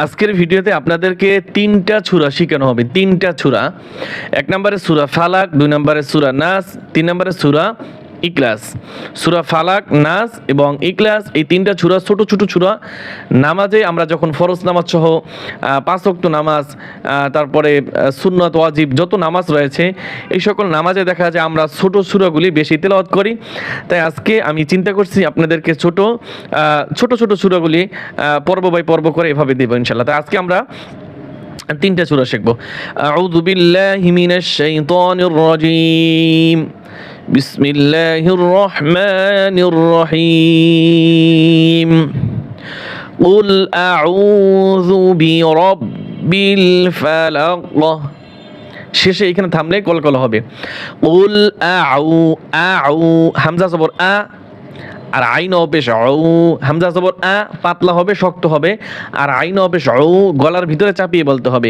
আজকের ভিডিওতে আপনাদেরকে তিনটা ছুরা শেখানো হবে, তিনটা ছুরা। এক নম্বরে সুরা ফালাক, দুই নম্বরে সুরা নাস, তিন নম্বরে সুরা ইকলাস সুরা ফালাক নাস এবং ইকলাস এই তিনটা ছুরা ছোট ছোট ছুরা। নামাজে আমরা যখন ফরজ নামাজ সহ আহ, পাঁচ ওয়াক্ত নামাজ তারপরে সুন্নত ওয়াজিব যত নামাজ রয়েছে এই সকল নামাজে দেখা যায় আমরা ছোট সুরাগুলি বেশি তেলাওয়াত করি। তাই আজকে আমি চিন্তা করছি আপনাদেরকে ছোট ছোট ছোট সুরাগুলি পর্ব বাই পর্ব করে এভাবে দেবো ইনশাল্লাহ তাই আজকে আমরা তিনটা সূরা শিখব। আউযু বিল্লাহি মিনাশ শাইতানির রাজীম। বিসমিল্লাহির রহমানির রহিম قل أعوذ برب الفلق শেষে এখানে থামলে কলকল হবে উল আউ আউ হামজা জবর আ আর আইন হবে ও হামজা জবর আ পাতলা হবে শক্ত হবে আর আইন হবে ও গলার ভিতরে চাপিয়ে বলতে হবে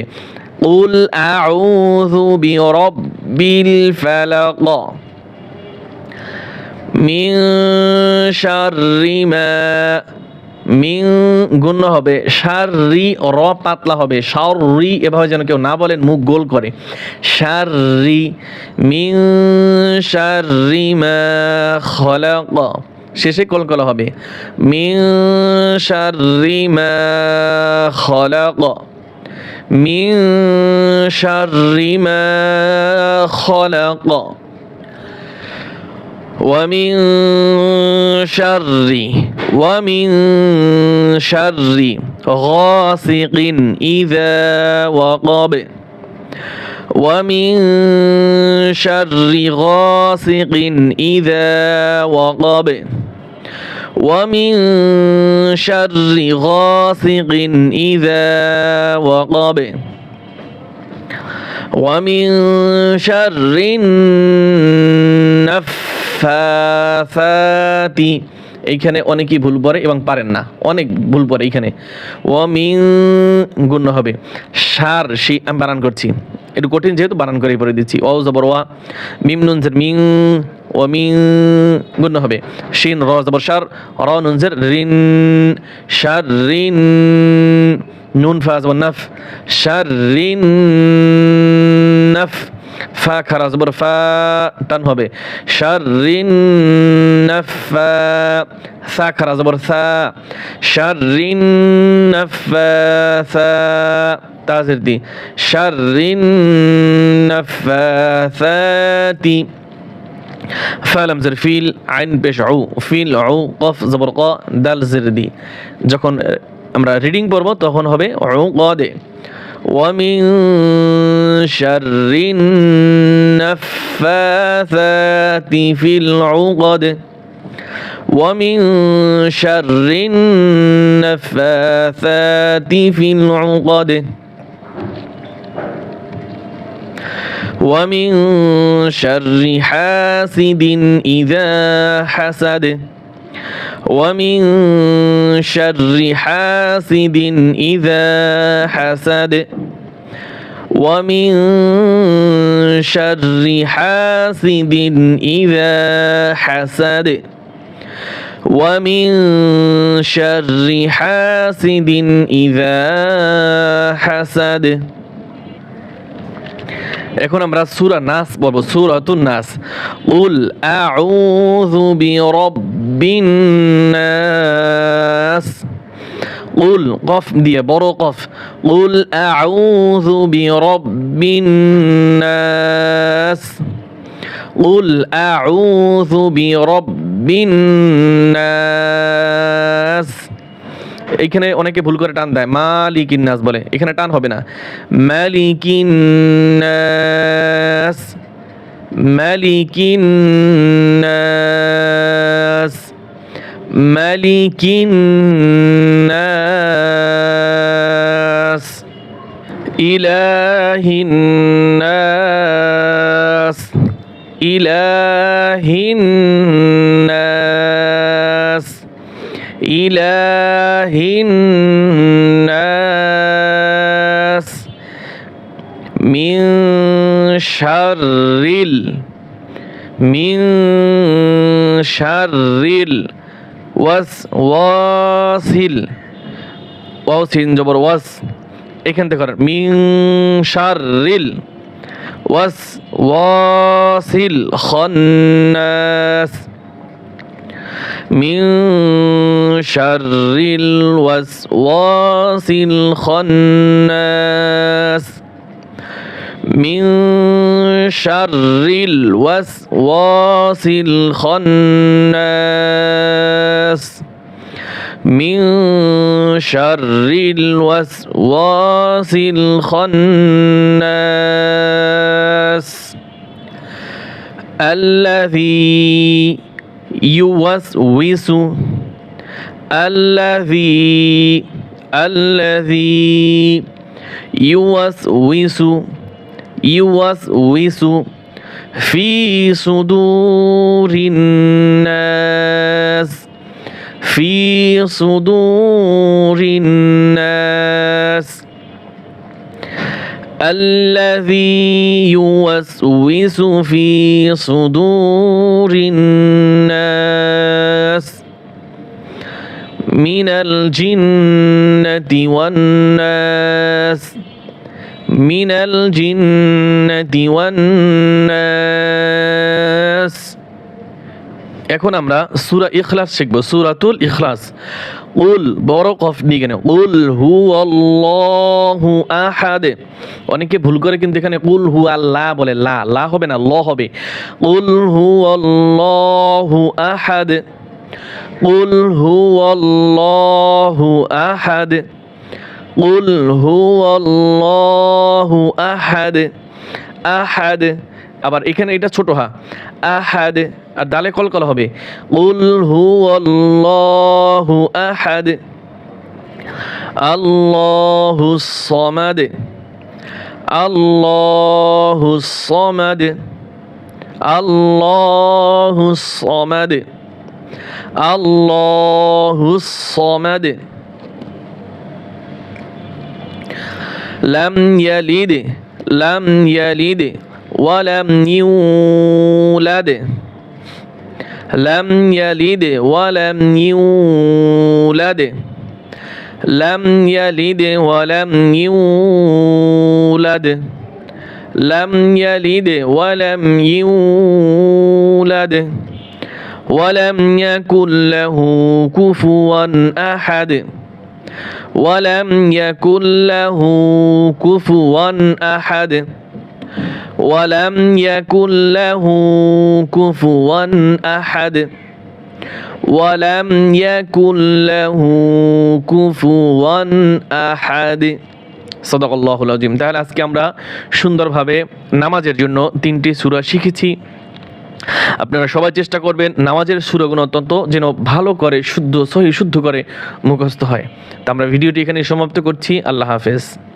উল আউযু বিরাব্বিল ফালাক মিন শাররি মা, মিন গুণ হবে, শাররি র পাতলা হবে, শাররি এভাবে যেন কেউ না বলেন মুখ গোল করে। শাররি, মিন শাররি মা খলাক, শেষে কলকলা হবে। মিন শাররি মা খলাক, মিন শাররি মা খলাক। ومن شر ومن شر غاسق إذا وقب. ومن شر غاسق إذا وقب. ومن شر غاسق إذا وقب. ومن شر ফাফাতি এইখানে অনেকেই ভুল পড়ে এবং পারেন না। অনেক ভুল পড়ে এইখানে। অমিন গুণ্য হবে। সার সেই আমি বানান করছি। একটু কঠিন যেহেতু বানান করে পরে দিচ্ছি। অ জবর ওয়া, মিম নুন মিং ওমিং গুণ হবে। শিন, র জবর সার, র নুনজের রিন, সার রিন, নুন ফাজ নাফ, সার রিন, নাফ। ফা খারা জবর ফা টান হবে। শাররিন নাফা, সা খারা জবর সা। শাররিন নাফাসা তাজের দি। শাররিন নাফাসাতি ফালাম জের, ফিল, আইন, পেশ উ ফিল উ কফ, জবর, ক, দাল, জের, দি। যখন আমরা রিডিং পড়ব, তখন হবে ক, দে। ومن شر النفاثات في العقد ومن شر النفاثات في العقد ومن شر حاسد إذا حسد ومن شر حاسد إذا حسد ومن شر حاسد إذا حسد ومن شر حاسد إذا حسد এখন আমরা সূরা নাস বলব, সূরাতুন নাস। উল আউযু বিরাব্বিন নাস। উল কফ দিয়ে, বড় কফ। উল আউযু বিরাব্বিন নাস। উল আউযু বিরাব্বিন নাস। এইখানে অনেকে ভুল করে টান দেয়। মালিকিন নাস বলে। এখানে টান হবে না। মালিকিন নাস মালিকিন নাস মালিকিন إله الناس من شر ال من شر الوسواس ওয়াও সিন জবর ওয়াস এখান থেকে করেন মিং শারিল ওয়াস ওয়াসিল খন্নাস من شر الوسواس الخناس. من شر الوسواس الخناس. من شر الوسواس الخناس. الذي يوسوس الذي الذي يوسوس يوسوس في صدور الناس في صدور الناس. الذي يوسوس في صدور الناس. من الجنة والناس من الجنة والناس এখন আমরা সূরা ইখলাস শিখব সূরাতুল ইখলাস কুল বড় কফ দিয়ে কেন কুল হু আল্লাহু আহাদ অনেকে ভুল করে কিন্তু এখানে কুল হু আল্লাহ বলে লা লা হবে না ল হবে কুল হু আল্লাহু আহাদ কুল হু আল্লাহু আহাদ কুল হু আল্লাহু আহাদ আহাদ আবার এখানে এটা ছোট হা। আহাদ আর দালে কলকল হবে। উল হু আল্লাহু আহাদ আল্লাহু সমাদ আল্লাহু সমাদ আল্লাহু সমাদ الله الصمد. لم يلد لم يلد ولم يولد. لم يلد ولم يولد. لم يلد ولم يولد. لم يلد ولم يولد. ولم يكن له كفوا أحد ولم يكن له كفوا أحد ولم يكن له كفوا أحد ولم يكن له كفوا أحد সদক আল্লাহুল আজিম তাহলে আজকে আমরা সুন্দরভাবে নামাজের জন্য তিনটি সূরা শিখেছি আপনারা সবাই চেষ্টা করবেন নামাজের সুরগুণ অত্যন্ত যেন ভালো করে, শুদ্ধ, সহি, শুদ্ধ করে মুখস্থ হয়। তা আমরা ভিডিওটি এখানে সমাপ্ত করছি। আল্লাহ হাফেজ।